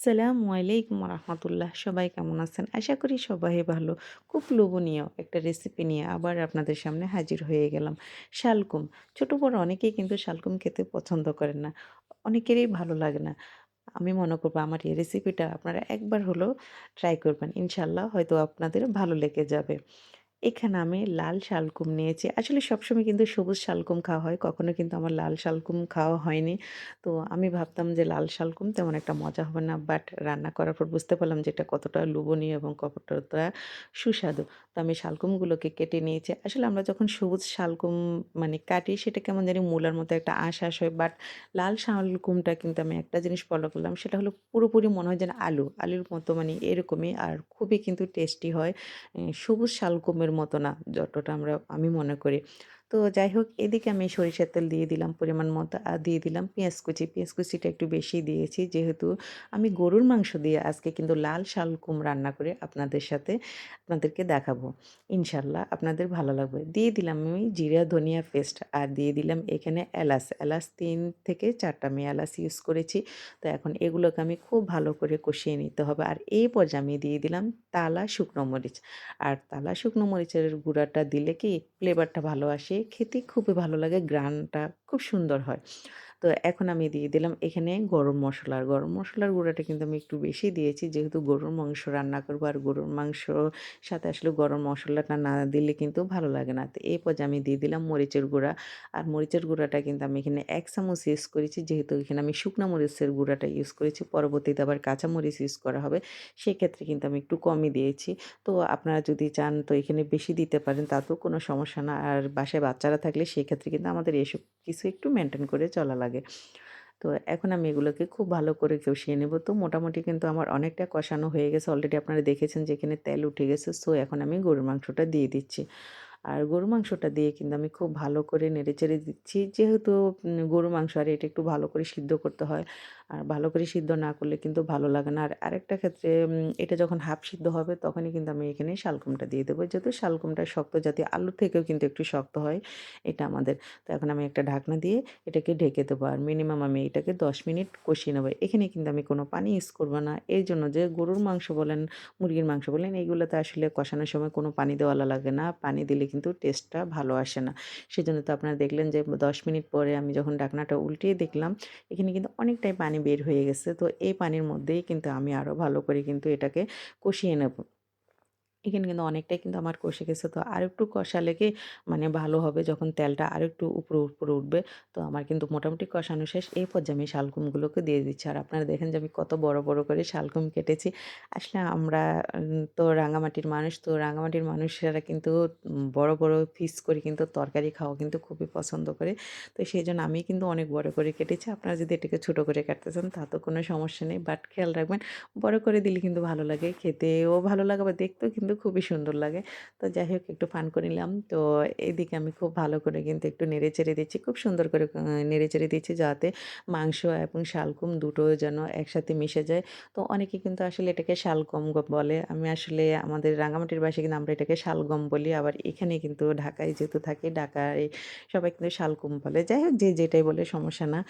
আসসালামু আলাইকুম রহমতুল্লাহ। সবাই কেমন আছেন? আশা করি সবাই ভালো। খুব লোভনীয় একটা রেসিপি নিয়ে আবার আপনাদের সামনে হাজির হয়ে গেলাম। শালকুম। ছোটো বড় অনেকেই কিন্তু শালকুম খেতে পছন্দ করেন না। অনেকেরই ভালো লাগে না। আমি মনে করব আমার এই রেসিপিটা আপনারা একবার হলো ট্রাই করবেন। ইনশাল্লাহ হয়তো আপনাদের ভালো লেগে যাবে। এখানে আমি লাল শালকুম নিয়েছি। আসলে সবসময় কিন্তু সবুজ শালকুম খাওয়া হয়। কখনো কিন্তু আমার লাল শালকুম খাওয়া হয়নি। তো আমি ভাবতাম যে লাল শালকুম তেমন একটা মজা হবে না। বাট রান্না করার পর বুঝতে পারলাম যে এটা কতটা লোভনীয় এবং কতটা সুস্বাদু। তো আমি শালকুমগুলোকে কেটে নিয়েছি। আসলে আমরা যখন সবুজ শালকুম মানে কাটি সেটা কেমন জানি মূলার মতো একটা আঁশ, আঁশ হয়। বাট লাল শালকুমটা কিন্তু আমি একটা জিনিস ফলো করলাম সেটা হলো পুরোপুরি মনে হয় যেন আলু। আলুর মতো মানে এরকমই আর খুবই কিন্তু টেস্টি হয়। সবুজ শালগমের মতো না যতটা আমরা আমি মনে করি। তো যাই হোক এদিকে আমি সরিষার তেল দিয়ে দিলাম পরিমাণ মতো আর দিয়ে দিলাম পেঁয়াজ কুচি। পেঁয়াজ কুচিটা একটু বেশি দিয়েছি যেহেতু আমি গরুর মাংস দিয়ে আজকে কিন্তু লাল শালগম রান্না করে আপনাদের সাথে আপনাদেরকে দেখাবো। ইনশাল্লাহ আপনাদের ভালো লাগবে। দিয়ে দিলাম আমি জিরা, ধনিয়া পেস্ট আর দিয়ে দিলাম এখানে এলাচ। এলাচ তিন থেকে ৪ টা আমি এলাচ ইউজ করেছি। তো এখন এগুলোকে আমি খুব ভালো করে কষিয়ে নিতে হবে। আর এই পর্যায়ে আমি দিয়ে দিলাম তালা শুকনো মরিচ। আর তালা শুকনো মরিচের গুঁড়াটা দিলে কি ফ্লেভারটা ভালো আসে। খেতে খুবই ভালো লাগে, গ্রানটা খুব সুন্দর হয়। তো এখন আমি দিয়ে দিলাম এখানে গরম। আর গরম মশলার গুঁড়াটা কিন্তু আমি একটু বেশি দিয়েছি যেহেতু গরুর মাংস রান্না করব আর গরুর মাংস সাথে আসলে গরম মশলাটা না দিলে কিন্তু ভালো লাগে না। তো এই পর্যায়ে আমি দিয়ে দিলাম মরিচের গুঁড়া। আর মরিচের গুঁড়াটা কিন্তু আমি এখানে এক চামচ ইউজ করেছি যেহেতু এখানে আমি শুকনো মরিচের গুঁড়াটা ইউজ করেছি। পরবর্তীতে আবার কাঁচা মরিচ ইউজ করা হবে। সেক্ষেত্রে কিন্তু আমি একটু কমই দিয়েছি। তো আপনারা যদি চান তো এখানে বেশি দিতে পারেন, তাতেও কোনো সমস্যা না। আর বাসায় বাচ্চারা থাকলে সেক্ষেত্রে কিন্তু আমাদের এসব কিছু একটু মেনটেন করে চলা লাগে। তো এখন আমি এগুলোকে খুব ভালো করে কষিয়ে নেব। তো মোটামুটি কিন্তু আমার অনেকটা কষানো হয়ে গেছে। অলরেডি আপনারা দেখেছেন যেখানে তেল উঠে গেছে। সো এখন আমি গরুর মাংসটা দিয়ে দিচ্ছি। আর গরুর মাংসটা দিয়ে কিন্তু আমি খুব ভালো করে নেড়েচেড়ে দিচ্ছি। যেহেতু গরুর মাংস আর এটা একটু ভালো করে সিদ্ধ করতে হয়। আর ভালো করে সিদ্ধ না করলে কিন্তু ভালো লাগে না। আর আরেকটা ক্ষেত্রে এটা যখন হাফ সিদ্ধ হবে তখনই কিন্তু আমি এখানে শালগমটা দিয়ে দেবো। যেহেতু শালগমটা শক্ত জাতীয় আলুর থেকেও কিন্তু একটু শক্ত হয় এটা আমাদের। তো এখন আমি একটা ঢাকনা দিয়ে এটাকে ঢেকে দেবো। আর মিনিমাম আমি এটাকে ১০ মিনিট কষিয়ে নেব। এখানে কিন্তু আমি কোনো পানি ইউজ করব না। এর জন্য যে গরুর মাংস বলেন, মুরগির মাংস বলেন এইগুলোতে আসলে কষানোর সময় কোনো পানি দেওয়া লাগে না। পানি দিলে কিন্তু টেস্টটা ভালো আসে না। সেই জন্য তো আপনারা দেখলেন যে ১০ মিনিট পরে আমি যখন ডাকনাটা উল্টিয়ে দেখলাম, এখানে কিন্তু অনেকটাই পানি বের হয়ে গেছে। তো এই পানির মধ্যেই কিন্তু আমি আরও ভালো করে কিন্তু এটাকে কষিয়ে নেব। এখানে কিন্তু অনেকটাই কিন্তু আমার কষে গেছে। তো আর একটু কষা লেগে মানে ভালো হবে যখন তেলটা আরেকটু উপরে, উপরে উঠবে। তো আমার কিন্তু মোটামুটি কষানো শেষ। এই পর্যায়ে আমি শালগমগুলোকে দিয়ে দিচ্ছি। আর আপনারা দেখেন যে আমি কত বড়, বড় করে শালগম কেটেছি। আসলে আমরা তো রাঙামাটির মানুষ। তো রাঙামাটির মানুষেরা কিন্তু বড়, বড় পিস করে কিন্তু তরকারি খাওয়া কিন্তু খুবই পছন্দ করে। তো সেই জন্য আমি কিন্তু অনেক বড় করে কেটেছি। আপনারা যদি এটাকে ছোট করে কাটতে চান তা তো কোনো সমস্যা নেই। বাট খেয়াল রাখবেন বড় করে দিলে কিন্তু ভালো লাগে। খেতেও ভালো লাগে আবার দেখতেও কিন্তু খুবই সুন্দর লাগে। তো যাই হোক, একটু ফান করে নিলাম। তো এদিকে আমি খুব ভালো করে কিন্তু একটু নেড়েচেড়ে দিচ্ছি। খুব সুন্দর করে, আ নেড়েচেড়ে দিচ্ছি যাতে মাংস এবং শালগম দুটো যেন একসাথে মিশে যায়। তো অনেকে কিন্তু আসলে এটাকে শালগম গ, বলে। আমি আসলে আমাদের রাঙামাটির ভাষায় কিন্তু আমরা এটাকে শালগম বলি। আবার এখানে কিন্তু ঢাকায় যেহেতু থাকি, ঢাকায় সবাই কিন্তু শালগম বলে। যাই হোক, যে যেটাই বলে, সমস্যা না।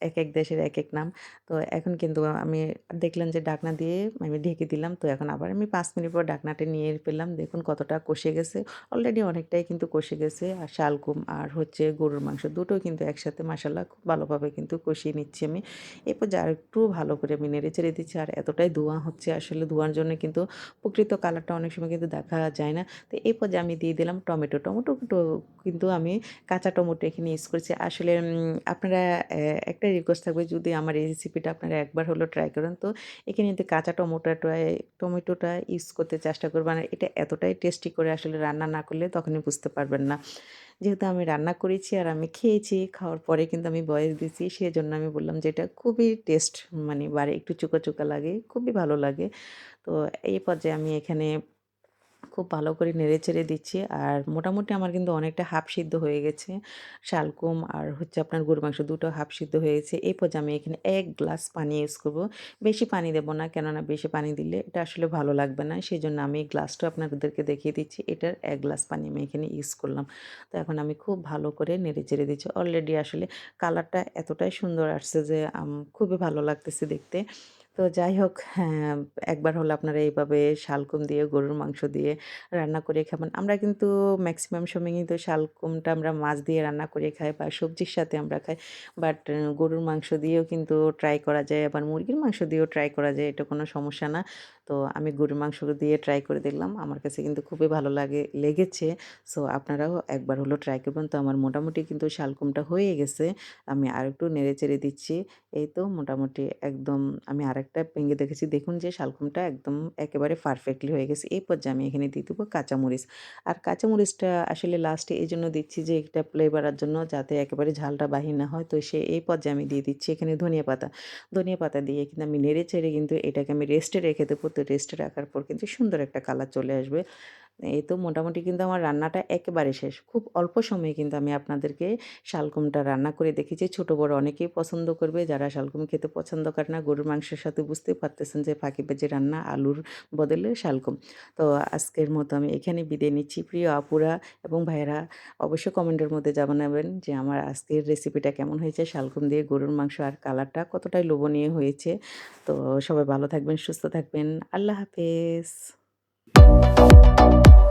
এক এক দেশের এক এক নাম। তো এখন কিন্তু আমি দেখলাম যে ঢাকনা দিয়ে আমি ঢেকে দিলাম। তো এখন আবার আমি পাঁচ মিনিট পর ঢাকনাটা নিয়ে পেলাম দেখুন কতটা কষে গেছে। অলরেডি অনেকটাই কিন্তু কষে গেছে। আর শালগম আর হচ্ছে গরুর মাংস দুটোই কিন্তু একসাথে মাশাআল্লাহ খুব ভালোভাবে কিন্তু কষিয়ে নিচ্ছি আমি। এরপর যা আরেকটু ভালো করে আমি নেড়েচেড়ে দিচ্ছি। আর এতটাই ধোঁয়া হচ্ছে আসলে ধোঁয়ার জন্য কিন্তু প্রকৃত কালারটা অনেক সময় কিন্তু দেখা যায় না। তো এই পর্যায়ে আমি দিয়ে দিলাম টমেটো। টমেটো কিন্তু আমি কাঁচা টমেটো এখানে ইউজ করেছি। আসলে আপনারা একটা রিকোয়েস্ট থাকবে যদি আমার এই রেসিপিটা আপনারা একবার হলো ট্রাই করেন। তো এখানে কিন্তু কাঁচা টমেটোটায় টমেটোটা ইউজ করতে চেষ্টা করবেন। আর এটা এতটাই টেস্টি করে আসলে রান্না না করলে তখনই বুঝতে পারবেন না। যেহেতু আমি রান্না করেছি আর আমি খেয়েছি, খাওয়ার পরে কিন্তু আমি বয়স দিয়েছি সেজন্য আমি বললাম যে এটা খুবই টেস্ট মানে বারে একটু চোকা, চুকা লাগে। খুবই ভালো লাগে। তো এই পর্যায়ে আমি এখানে খুব ভালো করে নেড়ে চেড়ে দিচ্ছি। আর মোটামুটি আমার কিন্তু অনেকটা হাফ সিদ্ধ হয়ে গেছে। শালগম আর হচ্ছে আপনার গরুর মাংস দুটো হাফ সিদ্ধ হয়ে গেছে। এই পর্যায়ে আমি এখানে এক গ্লাস পানি ইউজ করব। বেশি পানি দেব না। কেননা বেশি পানি দিলে এটা আসলে ভালো লাগবে না। সেই জন্য আমি গ্লাসটা আপনাদেরকে দেখিয়ে দিচ্ছি। এটার এক গ্লাস পানি আমি এখানে ইউজ করলাম। তো এখন আমি খুব ভালো করে নেড়ে চেড়ে দিচ্ছি। অলরেডি আসলে কালারটা এতটাই সুন্দর আসছে যে খুবই ভালো লাগতেছে দেখতে। তো যাই হোক হ্যাঁ, একবার হলো আপনারা এইভাবে শালগম দিয়ে গরুর মাংস দিয়ে রান্না করে খাবেন। আমরা কিন্তু ম্যাক্সিমাম সময় কিন্তু শালগমটা আমরা মাছ দিয়ে রান্না করে খাই বা সবজির সাথে আমরা খাই। বাট গরুর মাংস দিয়েও কিন্তু ট্রাই করা যায় আবার মুরগির মাংস দিয়েও ট্রাই করা যায়। এটা কোনো সমস্যা না। তো আমি গরুর মাংস দিয়ে ট্রাই করে দেখলাম। আমার কাছে কিন্তু খুবই ভালো লাগে লেগেছে। সো আপনারাও একবার হলো ট্রাই করবেন। তো আমার মোটামুটি কিন্তু শালকুমটা হয়ে গেছে। আমি আরেকটু নেড়ে-চেড়ে দিচ্ছি। এই তো মোটামুটি একদম আমি আরেকটা ভেঙে দেখেছি। দেখুন যে শালগমটা একদম একেবারে পারফেক্টলি হয়ে গেছে। এই পর্যায়ে আমি এখানে দিয়ে দেবো কাঁচামরিচ। আর কাঁচামরিচটা আসলে লাস্টে এই জন্য দিচ্ছি যে এটা ফ্লেভারের জন্য যাতে একেবারে ঝালটা বাহির না হয়। তো সে এই পর্যায়ে আমি দিয়ে দিচ্ছি এখানে ধনিয়া পাতা। ধনিয়া পাতা দিয়ে কিন্তু আমি নেড়ে-চেড়ে কিন্তু এটাকে আমি রেস্টে রেখে দেবো। তো রেস্টে রাখার পর কিন্তু সুন্দর একটা কালার চলে আসবে। এই তো মোটামুটি কিন্তু আমার রান্নাটা একেবারে শেষ। খুব অল্প সময়ে কিন্তু আমি আপনাদেরকে শালগমটা রান্না করে দেখেছি। ছোট বড় অনেকেই পছন্দ করবে। যারা শালগম খেতে পছন্দ করে না, গরুর মাংসের সাথে বুঝতেই পারতেছেন যে ফাঁকিবাজি রান্না আলুর বদলে শালগম। তো আজকের মতো আমি এখানে বিদায় নিচ্ছি। প্রিয় আপুরা এবং ভাইয়েরা অবশ্যই কমেন্টের মধ্যে জানাবেন যে আমার আজকের রেসিপিটা কেমন হয়েছে? শালগম দিয়ে গরুর মাংস আর কালারটা কতটাই লোভনীয় হয়েছে। তো সবাই ভালো থাকবেন, সুস্থ থাকবেন। আল্লাহ হাফেজ। Thank you